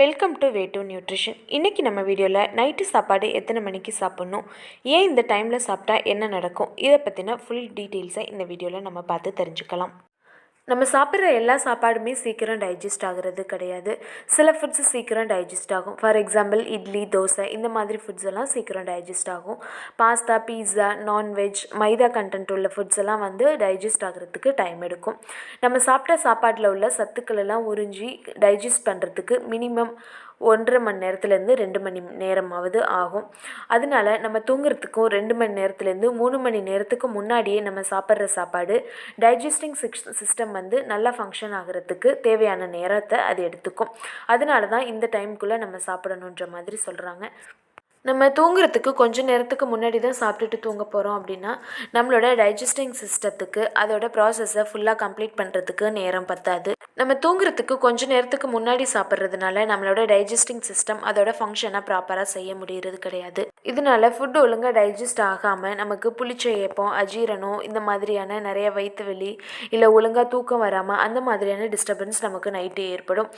Welcome to way to nutrition இன்றைக்கி நம்ம வீடியோவில் நைட்டு சாப்பாடு எத்தனை மணிக்கு சாப்பிட்ணும்? ஏன் இந்த டைமில் சாப்பிட்டா என்ன நடக்கும்? இதை பற்றின ஃபுல் டீட்டெயில்ஸை இந்த வீடியோவில் நம்ம பார்த்து தெரிஞ்சுக்கலாம். நம்ம சாப்பிட்ற எல்லா சாப்பாடுமே சீக்கிரம் டைஜஸ்ட் ஆகிறது கிடையாது. சில ஃபுட்ஸ் சீக்கிரம் டைஜஸ்ட் ஆகும். ஃபார் எக்ஸாம்பிள் இட்லி தோசை இந்த மாதிரி ஃபுட்ஸ் எல்லாம் சீக்கிரம் டைஜஸ்ட் ஆகும். Pasta pizza non veg maida content உள்ள ஃபுட்ஸ் எல்லாம் வந்து டைஜஸ்ட் ஆகிறதுக்கு டைம் எடுக்கும். நம்ம சாப்பிட்ட சாப்பாட்டில் உள்ள சத்துக்கள் எல்லாம் உறிஞ்சி டைஜஸ்ட் பண்ணுறதுக்கு மினிமம் ஒன்றரை மணி நேரத்துலேருந்து ரெண்டு மணி நேரமாவது ஆகும். அதனால நம்ம தூங்குறதுக்கும் ரெண்டு மணி நேரத்துலேருந்து மூணு மணி நேரத்துக்கு முன்னாடியே நம்ம சாப்பிட்ற சாப்பாடு டைஜஸ்டிங் சிஸ்டம் வந்து நல்லா ஃபங்க்ஷன் ஆகிறதுக்கு தேவையான நேரத்தை அது எடுத்துக்கும். அதனால தான் இந்த டைமுக்குள்ளே நம்ம சாப்பிடணுன்ற மாதிரி சொல்கிறாங்க நம்ம தூங்குறதுக்கு கொஞ்சம் நேரத்துக்கு முன்னாடி தான் சாப்பிட்டுட்டு தூங்க போகிறோம் அப்படின்னா நம்மளோட டைஜஸ்டிங் சிஸ்டத்துக்கு அதோட ப்ராசஸை ஃபுல்லாக கம்ப்ளீட் பண்ணுறதுக்கு நேரம் பத்தாது. நம்ம தூங்குறதுக்கு கொஞ்சம் நேரத்துக்கு முன்னாடி சாப்பிட்றதுனால நம்மளோட டைஜஸ்டிங் சிஸ்டம் அதோட ஃபங்க்ஷனை ப்ராப்பராக செய்ய முடியறது கிடையாது. இதனால ஃபுட் ஒழுங்காக டைஜஸ்ட் ஆகாமல் நமக்கு புளிச்ச ஏப்பம் அஜீரணம் இந்த மாதிரியான நிறைய வயிற்று வலி இல்லை ஒழுங்காக தூக்கம் வராமல் அந்த மாதிரியான டிஸ்டர்பன்ஸ் நமக்கு நைட்டு ஏற்படும்.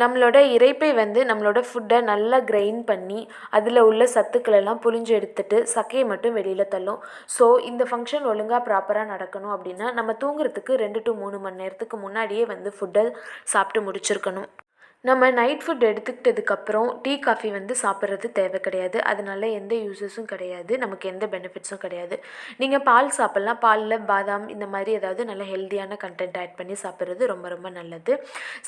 நம்மளோட இறைப்பை வந்து நம்மளோட ஃபுட்டை நல்லா கிரைண்ட் பண்ணி அதில் உள்ள சத்துக்களெல்லாம் புழிஞ்சு எடுத்துட்டு சக்கையை மட்டும் வெளியில் தள்ளும். ஸோ இந்த ஃபங்க்ஷன் ஒழுங்காக ப்ராப்பராக நடக்கணும் அப்படின்னா நம்ம தூங்குறதுக்கு ரெண்டு டு மூணு மணி நேரத்துக்கு முன்னாடியே வந்து ஃபுட்டை சாப்பிட்டு முடிச்சிருக்கணும். நம்ம நைட் ஃபுட் எடுத்துக்கிட்டதுக்கப்புறம் டீ காஃபி வந்து சாப்பிட்றது தேவை கிடையாது. அதனால எந்த யூஸஸும் கிடையாது. நமக்கு எந்த பெனிஃபிட்ஸும் கிடையாது. நீங்கள் பால் சாப்பிட்லாம். பாலில் பாதாம் இந்த மாதிரி ஏதாவது நல்ல ஹெல்த்தியான கண்டென்ட் ஆட் பண்ணி சாப்பிட்றது ரொம்ப ரொம்ப நல்லது.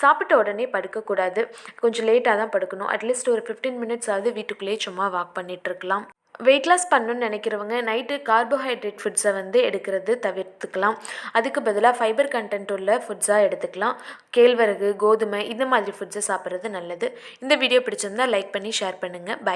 சாப்பிட்ட உடனே படுக்கக்கூடாது. கொஞ்சம் லேட்டாக தான் படுக்கணும். அட்லீஸ்ட் ஒரு ஃபிஃப்டீன் மினிட்ஸ் ஆகுது வீட்டுக்குள்ளேயே சும்மா வாக் பண்ணிகிட்ருக்கலாம் வெயிட் லாஸ் பண்ணணும்னு நினைக்கிறவங்க நைட்டு கார்போஹைட்ரேட் ஃபுட்ஸை வந்து எடுக்கிறது தவிர்த்துக்கலாம். அதுக்கு பதிலாக ஃபைபர் கண்டென்ட் உள்ள ஃபுட்ஸாக எடுத்துக்கலாம். கேழ்வரகு கோதுமை இந்த மாதிரி ஃபுட்ஸை சாப்பிட்றது நல்லது. இந்த வீடியோ பிடிச்சிருந்தா லைக் பண்ணி ஷேர் பண்ணுங்கள் பை